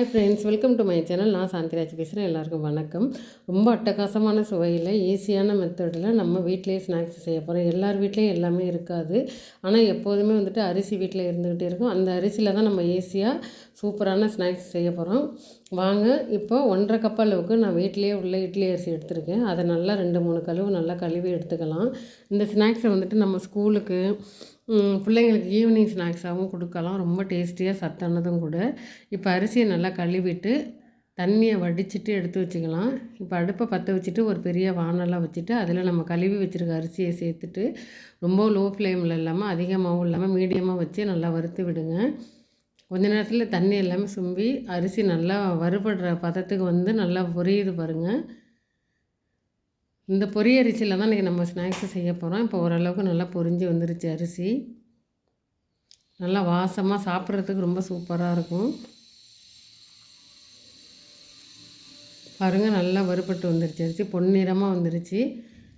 Hi friends welcome to my channel நான் சாந்திராஜ் பேசுகிறேன் எல்லாருக்கும் வணக்கம். ரொம்ப அட்டகாசமான சுவையில் ஈஸியான மெத்தடில் நம்ம வீட்டிலேயே ஸ்நாக்ஸ் செய்ய போகிறோம் எல்லார் வீட்லேயும் எல்லாமே இருக்காது. ஆனால் எப்போதுமே வந்துட்டு அரிசி வீட்டில் இருந்துக்கிட்டே இருக்கும். அந்த அரிசியில் தான் நம்ம ஈஸியாக சூப்பரான ஸ்நாக்ஸ் செய்ய போகிறோம் வாங்க இப்போ ஒன்றரை கப் அளவுக்கு நான் வீட்டிலேயே உள்ள இட்லி அரிசி எடுத்திருக்கேன். அதை நல்லா ரெண்டு மூணு கழுவு நல்லா கழுவி எடுத்துக்கலாம். இந்த ஸ்நாக்ஸை வந்துட்டு நம்ம ஸ்கூலுக்கு பிள்ளைங்களுக்கு ஈவினிங் ஸ்நாக்ஸாகவும் கொடுக்கலாம். ரொம்ப டேஸ்டியாக சத்தானதும் கூட. இப்போ அரிசியை நல்லா கழுவிட்டு தண்ணியை வடிச்சிட்டு எடுத்து வச்சுக்கலாம். இப்போ அடுப்பை பற்ற வச்சுட்டு ஒரு பெரிய வானெல்லாம் வச்சுட்டு அதில் நம்ம கழுவி வச்சுருக்க அரிசியை சேர்த்துட்டு ரொம்ப லோ ஃப்ளேமில் இல்லாமல் அதிகமாகவும் இல்லாமல் மீடியமாக வச்சு நல்லா வறுத்து விடுங்க. கொஞ்ச நேரத்தில் தண்ணி எல்லாமே சும்பி அரிசி நல்லா வறுபடுற பதத்துக்கு வந்து நல்லா பொரியுது பாருங்கள் இந்த பொரிய அரிசியில் தான் இன்றைக்கி நம்ம ஸ்நாக்ஸு செய்ய போகிறோம் இப்போ ஓரளவுக்கு நல்லா பொரிஞ்சு வந்துருச்சு அரிசி. நல்லா வாசமாக சாப்பிட்றதுக்கு ரொம்ப சூப்பராக இருக்கும். பாருங்கள் நல்லா வறுபட்டு வந்துருச்சு அரிசி. பொன்னிறமாக வந்துருச்சு.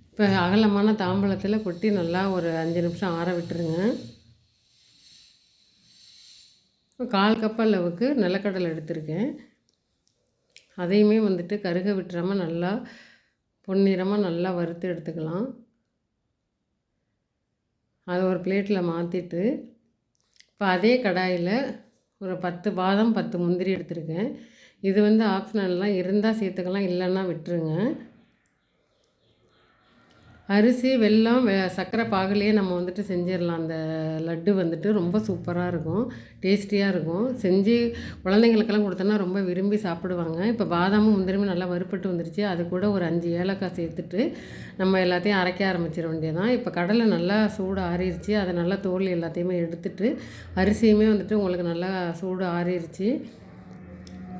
இப்போ அகலமான தாம்பழத்தில் கொட்டி நல்லா ஒரு அஞ்சு நிமிஷம் ஆற விட்டுருங்க. கால் கப் அளவுக்கு நிலக்கடலை எடுத்திருக்கேன். அதையுமே வந்துட்டு கருக விட்டுறாமல் நல்லா பொன்னிறமாக நல்லா வறுத்து எடுத்துக்கலாம். அதை ஒரு பிளேட்டில் மாற்றிட்டு இப்போ அதே கடாயில் ஒரு பத்து பாதம் பத்து முந்திரி எடுத்துருக்கேன். இது வந்து ஆப்ஷனல்லாம் இருந்தால் சேர்த்துக்கலாம் இல்லைன்னா விட்டுருங்க. அரிசி வெல்லம் வெ சர்க்கரை பாகுலேயே நம்ம வந்துட்டு செஞ்சிடலாம். அந்த லட்டு வந்துட்டு ரொம்ப சூப்பராக இருக்கும். டேஸ்டியாக இருக்கும். செஞ்சு குழந்தைங்களுக்கெல்லாம் கொடுத்தோன்னா ரொம்ப விரும்பி சாப்பிடுவாங்க. இப்போ பாதாமும் முந்திரியும் நல்லா வறுப்பட்டு வந்துருச்சு. அது கூட ஒரு அஞ்சு ஏலக்காய் சேர்த்துட்டு நம்ம எல்லாத்தையும் அரைக்க ஆரம்பிச்சிட வேண்டியதான் இப்போ கடலை நல்லா சூடு ஆறிடுச்சு அதை நல்லா தோல் எல்லாத்தையுமே எடுத்துட்டு அரிசியுமே வந்துட்டு உங்களுக்கு நல்லா சூடு ஆறிடுச்சு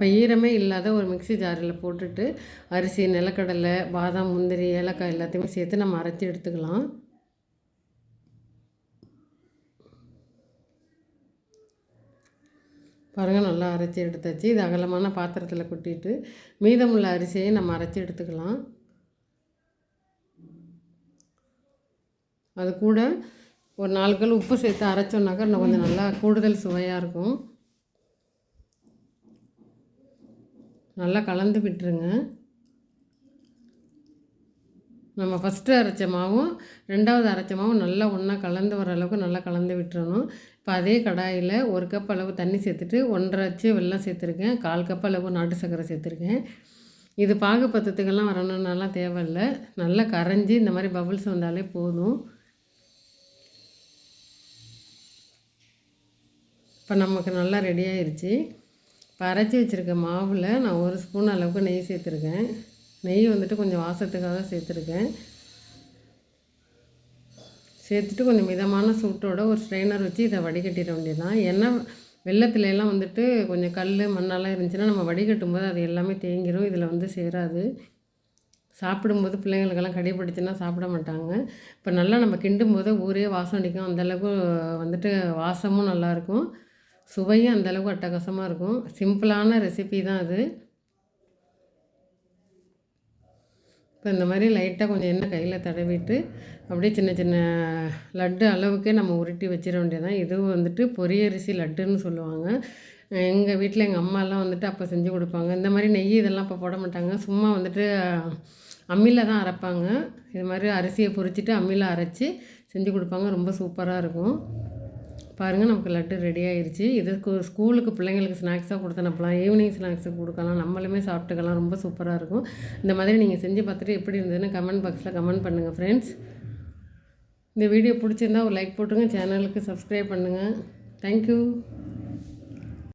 இப்போ ஈரமே இல்லாத ஒரு மிக்சி ஜாரில் போட்டுட்டு அரிசி நிலக்கடலை பாதாம் முந்திரி ஏலக்காய் எல்லாத்தையுமே சேர்த்து நம்ம அரைச்சி எடுத்துக்கலாம். பாருங்கள் நல்லா அரைச்சி எடுத்தாச்சு. இது அகலமான பாத்திரத்தில் கொட்டிட்டு மீதமுள்ள அரிசியை நம்ம அரைச்சி எடுத்துக்கலாம். அது கூட ஒரு நாலு கல் உப்பு சேர்த்து அரைச்சோன்னாக்கா இன்னும் கொஞ்சம் நல்லா கூடுதல் சுவையாக இருக்கும். நல்லா கலந்து விட்டுருங்க. நம்ம ஃபஸ்ட்டு அரைச்ச மாவும் ரெண்டாவது அரைச்ச மாவும் நல்லா ஒன்றா கலந்து வர அளவுக்கு நல்லா கலந்து விட்டுறணும். இப்போ அதே கடாயில் ஒரு கப் அளவு தண்ணி சேர்த்துட்டு ஒன்றரை அச்சு வெள்ளம் சேர்த்துருக்கேன். கால் கப் அளவு நாட்டு சர்க்கரை சேர்த்துருக்கேன். இது பாகு பத்தத்துக்கெல்லாம் வரணுன்னாலாம் தேவையில்லை. நல்லா கரைஞ்சி இந்த மாதிரி பபுள்ஸ் வந்தாலே போதும். இப்போ நமக்கு நல்லா ரெடி ஆயிடுச்சு இப்போ அரைச்சி வச்சுருக்க மாவில் நான் ஒரு ஸ்பூன் அளவுக்கு நெய் சேர்த்துருக்கேன். நெய் வந்துட்டு கொஞ்சம் வாசத்துக்காக சேர்த்துருக்கேன். சேர்த்துட்டு கொஞ்சம் மிதமான சூட்டோட ஒரு ஸ்ட்ரெயினர் வச்சு இதை வடிகட்டிட வேண்டியதான் ஏன்னா வெள்ளத்துலலாம் வந்துட்டு கொஞ்சம் கல் மண்ணெல்லாம் இருந்துச்சுன்னா நம்ம வடிகட்டும் போது அது எல்லாமே தேங்கிடும் இதில் வந்து சேராது. சாப்பிடும்போது பிள்ளைங்களுக்கெல்லாம் கடிபிடிச்சுன்னா சாப்பிட மாட்டாங்க. இப்போ நல்லா நம்ம கிண்டும் போது ஊரே வாசம் அடிக்கும். அந்தளவுக்கு வந்துட்டு வாசமும் நல்லாயிருக்கும் சுவையும் அந்தளவுக்கு அட்டகாசமாக இருக்கும். சிம்பிளான ரெசிபி தான் அது. இப்போ இந்த மாதிரி லைட்டாக கொஞ்சம் எண்ணெய் கையில் தடவிட்டு அப்படியே சின்ன சின்ன லட்டு அளவுக்கே நம்ம உருட்டி வச்சிட வேண்டியதான் இது வந்துட்டு பொரியரிசி லட்டுன்னு சொல்லுவாங்க. எங்கள் வீட்டில் எங்கள் அம்மாலாம் வந்துட்டு அப்போ செஞ்சு கொடுப்பாங்க. இந்த மாதிரி நெய் இதெல்லாம் இப்போ போட மாட்டாங்க. சும்மா வந்துட்டு அம்மியில் தான் அரைப்பாங்க. இது மாதிரி அரிசியை பொரிச்சிட்டு அம்மியில் அரைச்சி செஞ்சு கொடுப்பாங்க. ரொம்ப சூப்பராக இருக்கும். பாருங்கள் நமக்கு லட்டு ரெடி ஆயிடுச்சு இது ஸ்கூலுக்கு பிள்ளைங்களுக்கு ஸ்நாக்ஸாக கொடுத்து அனுப்பலாம். ஈவினிங் ஸ்நாக்ஸுக்கு கொடுக்கலாம். நம்மளுமே சாப்பிட்டுக்கலாம். ரொம்ப சூப்பராக இருக்கும். இந்த மாதிரி நீங்கள் செஞ்சு பார்த்துட்டு எப்படி இருந்ததுன்னு கமெண்ட் பாக்ஸில் கமெண்ட் பண்ணுங்கள் ஃப்ரெண்ட்ஸ் இந்த வீடியோ பிடிச்சிருந்தா ஒரு லைக் போட்டுருங்க சேனலுக்கு சப்ஸ்கிரைப் பண்ணுங்கள் தேங்க்யூ